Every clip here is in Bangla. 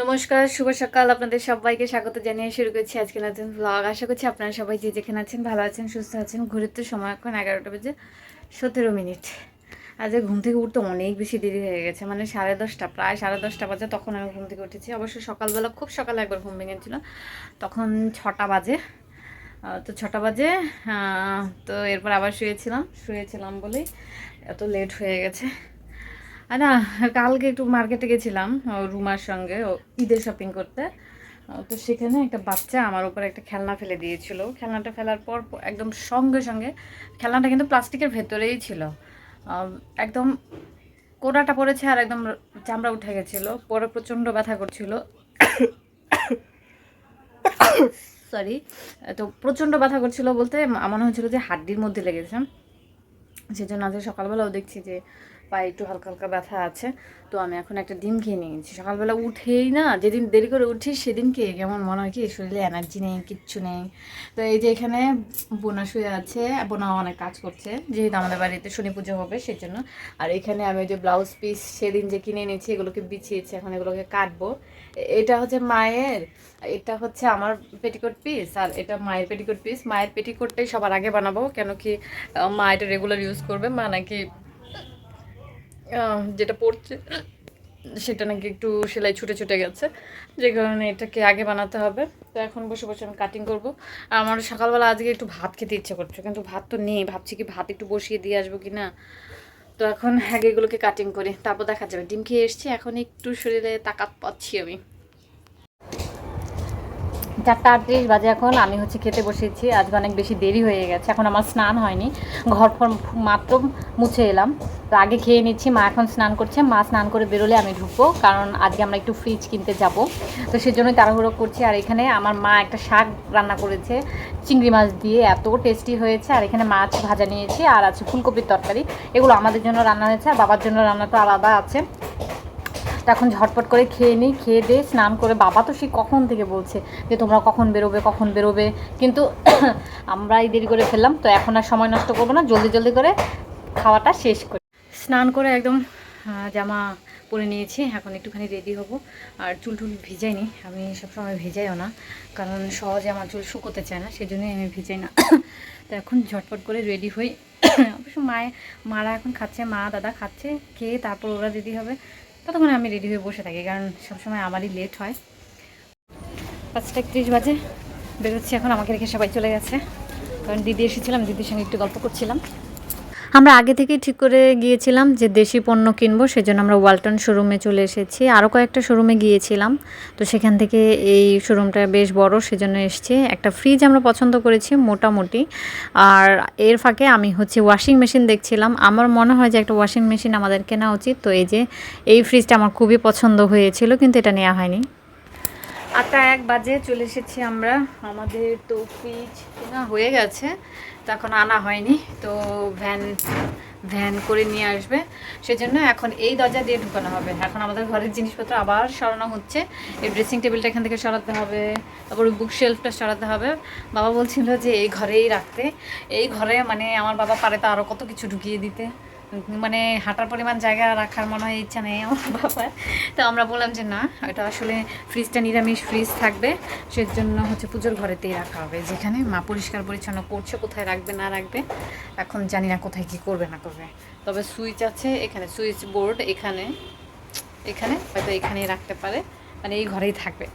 নমস্কার, শুভ সকাল। আপনাদের সবাইকে স্বাগত জানিয়ে শুরু করছি আজকে নতুন ব্লগ আশা করছি আপনারা সবাই যে যেখানে আছেন, ভালো আছেন, সুস্থ আছেন। ঘুরে তো সময় এখন এগারোটা বেজে সতেরো মিনিট। আজ ঘুম থেকে উঠতে অনেক বেশি দেরি হয়ে গেছে। মানে সাড়ে দশটা, প্রায় সাড়ে দশটা বাজে তখন আমি ঘুম থেকে উঠেছি। অবশ্য সকালবেলা খুব সকালে একবার ঘুম ভেঙেছিল। তখন ছটা বাজে। তো ছটা বাজে তো এরপর আবার শুয়েছিলাম। শুয়েছিলাম বলেই এত লেট হয়ে গেছে। না, কালকে একটু মার্কেটে গেছিলাম রুমার সঙ্গে ঈদের শপিং করতে। তো সেখানে একটা বাচ্চা আমার উপর একটা খেলনা ফেলে দিয়েছিল। খেলনাটা ফেলার পর একদম সঙ্গে সঙ্গে, খেলনাটা কিন্তু প্লাস্টিকের ভেতরেই ছিল। একদম কোড়াটা পড়েছে আর একদম চামড়া উঠে গেছিল। পরে প্রচণ্ড ব্যথা করছিল। সরি তো প্রচণ্ড ব্যথা করছিল বলতে মনে হচ্ছিল যে হাড্ডির মধ্যে লেগেছে। সেজন্য আজকে সকালবেলাও দেখছি যে পায়ে একটু হালকা হালকা ব্যথা আছে, তো আমি এখন একটা ডিম খেয়ে নিয়েছি সকালবেলা উঠেই না, যেদিন দেরি করে উঠি সেদিন খেয়ে কেমন মনে হয় কি, শরীরে এনার্জি নেই, কিচ্ছু নেই। তো এই যে এখানে বোনা শুয়ে আছে বোনা অনেক কাজ করছে, যেহেতু আমাদের বাড়িতে শনি পুজো হবে সেজন্য। আর এখানে আমি ওই যে ব্লাউজ পিস সেদিন যে কিনে এনেছি, এগুলোকে বিছিয়েছি, এখন এগুলোকে কাটবো। এটা হচ্ছে মায়ের, এটা হচ্ছে আমার পেটিকোট পিস আর এটা মায়ের পেটিকোট পিস মায়ের পেটিকোটটাই সবার আগে বানাবো, কেন কি মা এটা রেগুলার ইউজ করবে, মা নাকি যেটা পড়ছে, সেটা নাকি একটু সেলাই ছুটে ছুটে গেছে। যে কারণে এটাকে আগে বানাতে হবে। তো এখন বসে বসে আমি কাটিং করব। আর আমার সকালবেলা আজকে একটু ভাত খেতে ইচ্ছে করছে, কিন্তু ভাত তো নেই। ভাবছি কি ভাত একটু বসিয়ে দিয়ে আসব কি না তো এখন আগে এগুলোকে কাটিং করি, তারপর দেখা যাবে। ডিম খেয়ে এসছি, এখন একটু শরীরে তাকাত পাচ্ছি আমি। চারটা আটত্রিশ বাজে এখন, আমি হচ্ছে খেতে বসেছি, আজকে অনেক বেশি দেরি হয়ে গেছে, এখন আমার স্নান হয়নি, ঘর ফর মাত্র মুছে এলাম, তো আগে খেয়ে নিচ্ছি, মা এখন স্নান করছে, মা স্নান করে বেরোলে আমি ঢুকবো, কারণ আজকে আমরা একটু ফ্রিজ কিনতে যাব, তো সেজন্যই তাড়াহুড়ো করছি, আর এখানে আমার মা একটা শাক রান্না করেছে, চিংড়ি মাছ দিয়ে, এত টেস্টি হয়েছে, আর এখানে মাছ ভাজা নিয়েছি, আর আছে ফুলকপির তরকারি, এগুলো আমাদের জন্য রান্না হয়েছে, আর বাবার জন্য রান্না তো আলাদা আছে তো এখন ঝটপট করে খেয়ে নিই, খেয়ে দিয়ে স্নান করে। বাবা তো সেই কখন থেকে বলছে যে তোমরা কখন বেরোবে কখন বেরোবে। কিন্তু আমরাই দেরি করে ফেললাম, তো এখন আর সময় নষ্ট করব না। জলদি জলদি করে খাওয়াটা শেষ করি। স্নান করে একদম জামা পরে নিয়েছি, এখন একটুখানি রেডি হব। আর চুল টুল ভিজাই ভিজাইনি, আমি সবসময় ভিজাইও না, কারণ সহজে আমার চুল শুকোতে চায় না সেই জন্যই আমি ভিজাই না। তো এখন ঝটপট করে রেডি হই। অবশ্য মায়ে, মারা এখন খাচ্ছে, মা, দাদা খাচ্ছে, খেয়ে তারপর ওরা রেডি হবে। ততক্ষণে আমি রেডি হয়ে বসে থাকি, কারণ সবসময় আমারই লেট হয়। পাঁচটা একত্রিশ বাজে, বেরোচ্ছি এখন, আমাকে রেখে সবাই চলে গেছে। কারণ দিদি এসেছিলাম, দিদির সঙ্গে একটু গল্প করছিলাম। আমরা আগে থেকেই ঠিক করে গিয়েছিলাম যে দেশি পণ্য কিনবো, সেজন্য আমরা ওয়ালটন শোরুমে চলে এসেছি। আরও কয়েকটা শোরুমে গিয়েছিলাম, তো সেখান থেকে এই শোরুমটা বেশ বড়, সেজন্য এসেছি। একটা ফ্রিজ আমরা পছন্দ করেছি, মোটামুটি। আর এর ফাঁকে আমি হচ্ছে ওয়াশিং মেশিন দেখছিলাম। আমার মনে হয় যে একটা ওয়াশিং মেশিন আমাদের কেনা উচিত, তো এই যে এই ফ্রিজটা আমার খুবই পছন্দ হয়েছিল, কিন্তু এটা নেওয়া হয়নি। আটটা এক বাজে চলে এসেছি আমরা। আমাদের তো ফ্রিজ কেনা হয়ে গেছে। তো এখন আনা হয়নি, তো ভ্যান ভ্যান করে নিয়ে আসবে। সেজন্য এখন এই দরজা দিয়ে ঢুকানো হবে। এখন আমাদের ঘরের জিনিসপত্র আবার সরানো হচ্ছে। এই ড্রেসিং টেবিলটা এখান থেকে সরাতে হবে। তারপর বুক শেলফটা সরাতে হবে। বাবা বলছিল যে এই ঘরেই রাখতে। এই ঘরে মানে আমার বাবা পারে তো আরও কত কিছু ঢুকিয়ে দিতে। মানে হাঁটার পরিমাণ জায়গা রাখার মনে হয় ইচ্ছা নেই আমার বাবার। তো আমরা বললাম যে না, এটা আসলে ফ্রিজটা নিরামিষ ফ্রিজ থাকবে, সেজন্য হচ্ছে পুজোর ঘরেতেই রাখা হবে। যেখানে মা পরিষ্কার পরিচ্ছন্ন করছে, কোথায় রাখবে, না রাখবে, এখন জানি না কোথায় কি করবে, না করবে। তবে সুইচ আছে এখানে, সুইচ বোর্ড এখানে এখানে হয়তো এখানেই রাখতে পারে মানে এই ঘরেই থাকবে।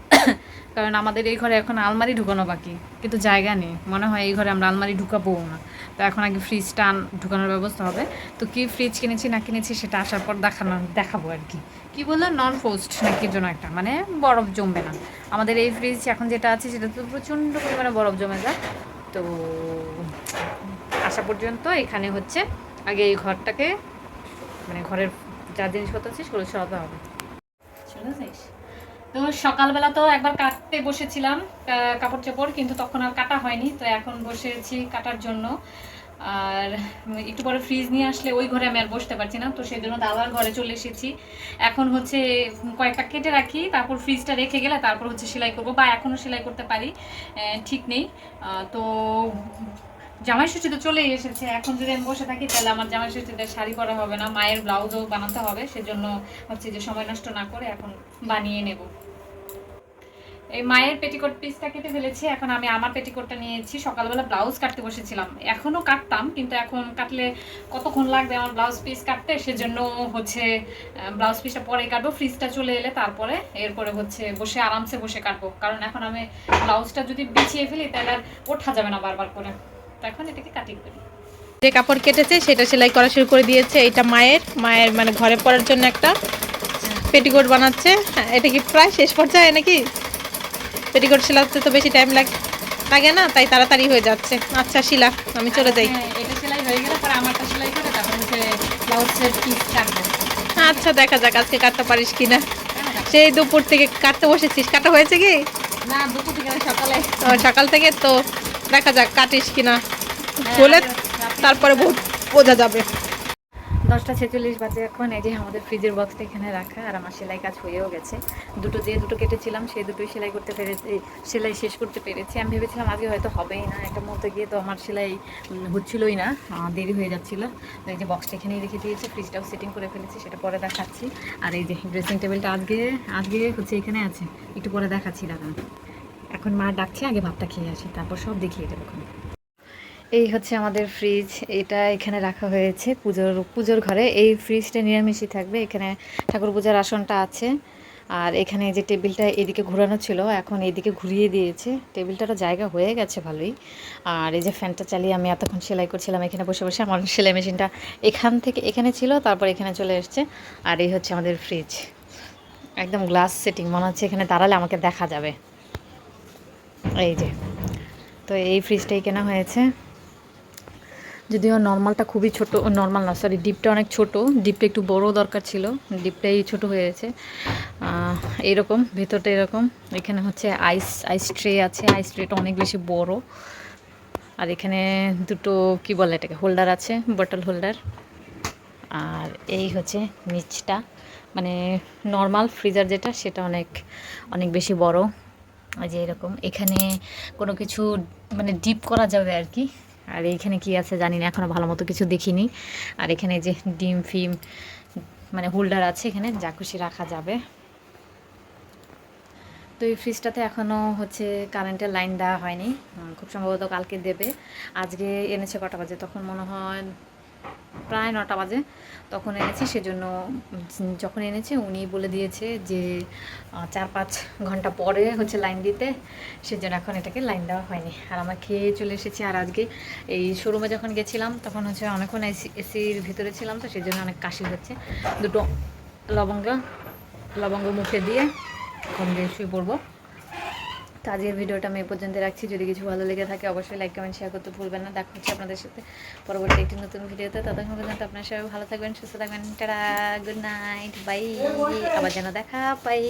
কারণ আমাদের এই ঘরে এখন আলমারি ঢুকানো বাকি, কিন্তু জায়গা নেই। মনে হয় এই ঘরে আমরা আলমারি ঢুকাবো না। তো এখন আগে ফ্রিজটা ঢুকানোর ব্যবস্থা হবে। তো কি ফ্রিজ কিনেছি, না কিনেছি, সেটা আসার পর দেখানো, দেখাবো আর কি। কি বলল? নন ফোস্ট না কি জন্য একটা মানে বরফ জমবে না। আমাদের এই ফ্রিজ এখন যেটা আছে, সেটা তো প্রচণ্ড পরিমাণে বরফ জমে যায়। তো আসা পর্যন্ত এখানে হচ্ছে আগে এই ঘরটাকে মানে ঘরের যা জিনিসপত্র আছে, সেগুলো সরাতে হবে। শুনেছিস তো সকালবেলা তো একবার কাটতে বসেছিলাম কাপড় চোপড়, কিন্তু তখন আর কাটা হয়নি, তো এখন বসেছি কাটার জন্য। আর একটু পরে ফ্রিজ নিয়ে আসলে ওই ঘরে আমি আর বসতে পারছি না, তো সেই জন্য দাদার ঘরে চলে এসেছি। এখন হচ্ছে কয়েকটা কেটে রাখি, তারপর ফ্রিজটা রেখে গেলে তারপর হচ্ছে সেলাই করব, বা এখনও সেলাই করতে পারি ঠিক নেই। তো জামাই ষষ্ঠী তো চলেই এসেছে। এখন যদি আমি বসে থাকি, তাহলে আমার জামাই ষষ্ঠীতে শাড়ি পরা হবে না, মায়ের ব্লাউজও বানাতে হবে। সেজন্য হচ্ছে যে সময় নষ্ট না করে এখন বানিয়ে নেব। এই মায়ের পেটিকোট পিসটা কেটে ফেলেছি। এখন আমি আমার পেটিকোটটা নিয়েছি। সকালবেলা ব্লাউজ কাটতে বসেছিলাম। এখনও কাটতাম, কিন্তু এখন কাটলে কতক্ষণ লাগবে আমার ব্লাউজ পিস কাটতে? সেজন্য হচ্ছে ব্লাউজ পিসটা পরে কাটবো। ফ্রিজটা চলে এলে তারপরে এরপরে হচ্ছে বসে আরামসে বসে কাটবো। কারণ এখন আমি ব্লাউজটা যদি বিছিয়ে ফেলি, তাহলে আর ওঠা যাবে না বারবার করে। এখন এটাকে কাটিং করি। যে কাপড় কেটেছে সেটা সেলাই করা শুরু করে দিয়েছে। এটা মায়ের মায়ের মানে ঘরে পরার জন্য একটা পেটিকোট বানাচ্ছে। হ্যাঁ, এটা কি প্রায় শেষ পর্যায়ে নাকি? পেটিকোট সেলাতে তো বেশি টাইম লাগে লাগে না তাই তাড়াতাড়ি হয়ে যাচ্ছে। আচ্ছা শিলা আমি চলে যাই। হ্যাঁ, এটা সেলাই হয়ে গেলে পরে আমারটা সেলাই করে তারপর হচ্ছে ব্লাউজের পিস কাটবো। আচ্ছা দেখা যাক আজকে কাটতে পারিস কিনা। কেন কাটবো? সেই দুপুর থেকে কাটতে বসেছিস। কাটা হয়েছে কি? না দুপুর থেকে সকালে। সকাল থেকে তো দেখা যাক কাটিস কিনা। হ্যাঁ, বলে তারপরে বোঝ- বোঝা যাবে। দশটা ছেচল্লিশ বাজে এখন এই যে আমাদের ফ্রিজের বক্সটা এখানে রাখা আর আমার সেলাই কাজ হয়েও গেছে। দুটো যে দুটো কেটেছিলাম সেই দুটোই সেলাই করতে পেরেছি সেলাই শেষ করতে পেরেছি। আমি ভেবেছিলাম আজকে হয়তো হবেই না একটা মধ্যে গিয়ে তো আমার সেলাই হচ্ছিলোই না দেরি হয়ে যাচ্ছিল। এই যে বক্সটা এখানেই রেখে দিয়েছি ফ্রিজটাও সেটিং করে ফেলেছি সেটা পরে দেখাচ্ছি। আর এই যে ড্রেসিং টেবিলটা আজকে আজকে হচ্ছে এখানে আছে একটু পরে দেখাচ্ছি দাঁড়ান এখন মা ডাকছে, আগে ভাতটা খেয়ে আসি, তারপর সব দেখিয়ে দেবো ওখানে এই হচ্ছে আমাদের ফ্রিজ এটা এখানে রাখা হয়েছে পুজোর পুজোর ঘরে। এই ফ্রিজটা নিরামিষই থাকবে, এখানে ঠাকুর পূজার আসনটা আছে। আর এখানে যে টেবিলটা এদিকে ঘোরানো ছিল, এখন এদিকে ঘুরিয়ে দিয়েছে। টেবিলটারও জায়গা হয়ে গেছে ভালোই। আর এই যে ফ্যানটা চালিয়ে আমি এতক্ষণ সেলাই করছিলাম, এখানে বসে বসে আমার সেলাই মেশিনটা এখান থেকে এখানে ছিল, তারপর এখানে চলে এসছে। আর এই হচ্ছে আমাদের ফ্রিজ একদম গ্লাস সেটিং মনে হচ্ছে এখানে দাঁড়ালে আমাকে দেখা যাবে। এই যে তো এই ফ্রিজটাই কেনা হয়েছে। যদিও নর্মালটা খুবই ছোট নর্মাল না সরি ডিপটা অনেক ছোট। ডিপটা একটু বড় দরকার ছিল ডিপটাই ছোট হয়েছে আহ, এইরকম ভেতরটা এরকম। এখানে হচ্ছে আইস আইস ট্রে আছে আইস ট্রেটা অনেক বেশি বড়। আর এখানে দুটো কি বলে এটাকে হোল্ডার আছে বটল হোল্ডার আর এই হচ্ছে নিচটা। মানে নর্মাল ফ্রিজার যেটা সেটা অনেক অনেক বেশি বড়। যে এরকম, এখানে কোনো কিছু মানে ডিপ করা যাবে আর কি। আর এখানে কি আছে জানি না এখনও ভালো মতো কিছু দেখিনি। আর এখানে যে ডিম, ফিম মানে হোল্ডার আছে এখানে, যা খুশি রাখা যাবে। তো এই ফ্রিজটাতে এখনও হচ্ছে কারেন্টের লাইন দেওয়া হয়নি। খুব সম্ভবত কালকে দেবে। আজকে এনেছে কটা বাজে, তখন মনে হয় প্রায় নটা বাজে। তখন এনেছি, সেজন্য যখন এনেছে উনি বলে দিয়েছে যে চার পাঁচ ঘণ্টা পরে হচ্ছে লাইন দিতে। সেজন্য এখন এটাকে লাইন দেওয়া হয়নি। আর আমার খেয়ে চলে এসেছি, আর আজকে এই শোরুমে যখন গেছিলাম, তখন হচ্ছে অনেকক্ষণ এসি, এসির ভিতরে ছিলাম তো, সেজন্য অনেক কাশি হচ্ছে। দুটো লবঙ্গ লবঙ্গ মুখে দিয়ে এখন দিয়ে শুয়ে পড়ব। তো আজকের ভিডিওটা আমি এ পর্যন্ত রাখছি। যদি কিছু ভালো লেগে থাকে, অবশ্যই লাইক কমেন্ট শেয়ার করতে ভুলবেন না। দেখা হচ্ছে আপনাদের সাথে পরবর্তী একটি নতুন ভিডিওতে। ততক্ষণ পর্যন্ত আপনার সবাই ভালো থাকবেন, সুস্থ থাকবেন। টাটা গুড নাইট বাই আবার যেন দেখা পাই